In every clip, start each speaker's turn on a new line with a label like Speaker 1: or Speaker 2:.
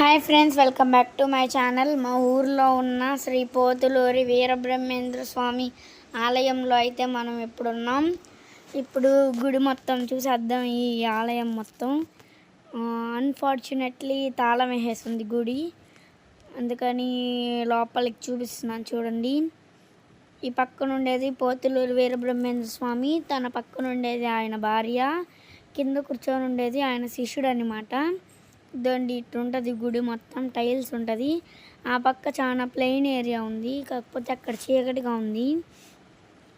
Speaker 1: Hi friends welcome back to my channel. మా ఊర్లో ఉన్న శ్రీ పోతులూరి వీరబ్రహ్మేంద్ర స్వామి ఆలయంలో అయితే మనం ఇప్పుడున్నాం ఇప్పుడు గుడి మొత్తం చూసేద్దాం ఈ ఆలయం మొత్తం. అన్ఫార్చునేట్లీ తాళం వేసేసింది గుడి. అందుకని లోపలికి చూపిస్తున్నాను చూడండి. ఈ పక్కన ఉండేది పోతులూరి వీరబ్రహ్మేంద్ర స్వామి తన పక్కన ఉండేది ఆయన భార్య కింద కూర్చొని ఉండేది ఆయన శిష్యుడు అనమాట దండి ఇట్టుంటుంది గుడి మొత్తం టైల్స్ ఉంటుంది. ఆ పక్క చాలా ప్లెయిన్ ఏరియా ఉంది కాకపోతే అక్కడ చీకటిగా ఉంది.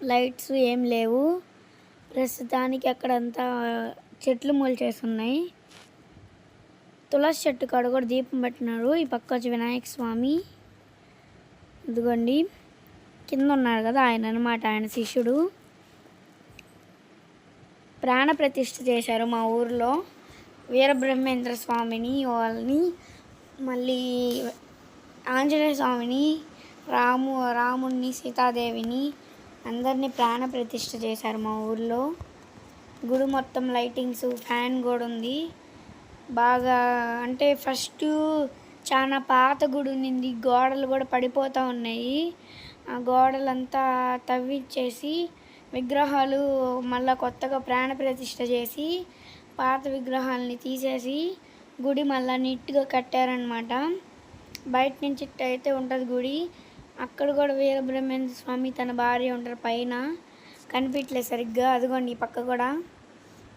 Speaker 1: లైట్స్ ఏం లేవు. ప్రస్తుతానికి అక్కడంతా చెట్లు మొలిచేస్తున్నాయి తులసి చెట్టు కాడ కూడా దీపం పెట్టినారు ఈ పక్క వచ్చి వినాయక స్వామి. ఇదిగోండి కింద ఉన్నాడు కదా ఆయన అనమాట ఆయన శిష్యుడు. ప్రాణ ప్రతిష్ఠ చేశారు మా ఊర్లో. వీరబ్రహ్మేంద్ర స్వామిని వాళ్ళని మళ్ళీ ఆంజనేయ స్వామిని రాము రాముణ్ణి సీతాదేవిని అందరినీ ప్రాణ ప్రతిష్ఠ చేశారు మా ఊర్లో. గుడి మొత్తం లైటింగ్స్ ఫ్యాన్ కూడా ఉంది. బాగా అంటే ఫస్ట్ చాలా పాత గుడి ఉంది గోడలు కూడా పడిపోతూ ఉన్నాయి. ఆ గోడలంతా తవ్విచ్చేసి విగ్రహాలు మళ్ళీ కొత్తగా ప్రాణ ప్రతిష్ఠ చేసి పాత విగ్రహాలని తీసేసి గుడి మళ్ళీ నీట్గా కట్టారనమాట బయట నుంచి అయితే ఉంటుంది గుడి. అక్కడ కూడా వీరబ్రహ్మేంద్ర స్వామి తన భార్య ఉంటారు పైన. కనిపించలేదు సరిగ్గా. అదిగోండి ఈ పక్క కూడా.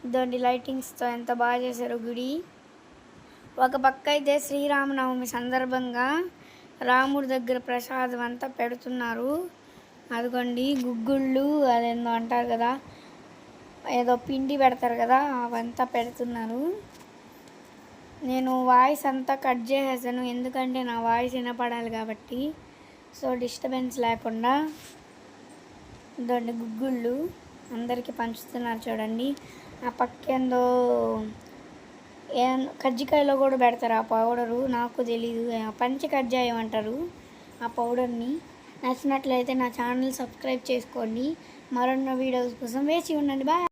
Speaker 1: ఇదండి లైటింగ్స్తో ఎంత బాగా చేశారు గుడి. ఒక పక్క అయితే శ్రీరామనవమి సందర్భంగా రాముడి దగ్గర ప్రసాదం అంతా పెడుతున్నారు. అదిగోండి గుగ్గుళ్ళు అదేందో అంటారు కదా. ఏదో పిండి పెడతారు కదా అవంతా పెడుతున్నారు. నేను వాయిస్ అంతా కట్ చేసేసాను ఎందుకంటే నా వాయిస్ వినపడాలి కాబట్టి. సో డిస్టర్బెన్స్ లేకుండా దొండి గుగ్గుళ్ళు అందరికీ పంచుతున్నారు చూడండి. ఆ పక్కేందో ఏ కజ్జికాయలో కూడా పెడతారు ఆ పౌడరు నాకు తెలీదు. పంచి కజ్జాయం అంటారు ఆ పౌడర్ని. నచ్చినట్లయితే నా ఛానల్ సబ్స్క్రైబ్ చేసుకోండి. మరొన్న వీడియోస్ కోసం వేచి ఉండండి. బాయ్.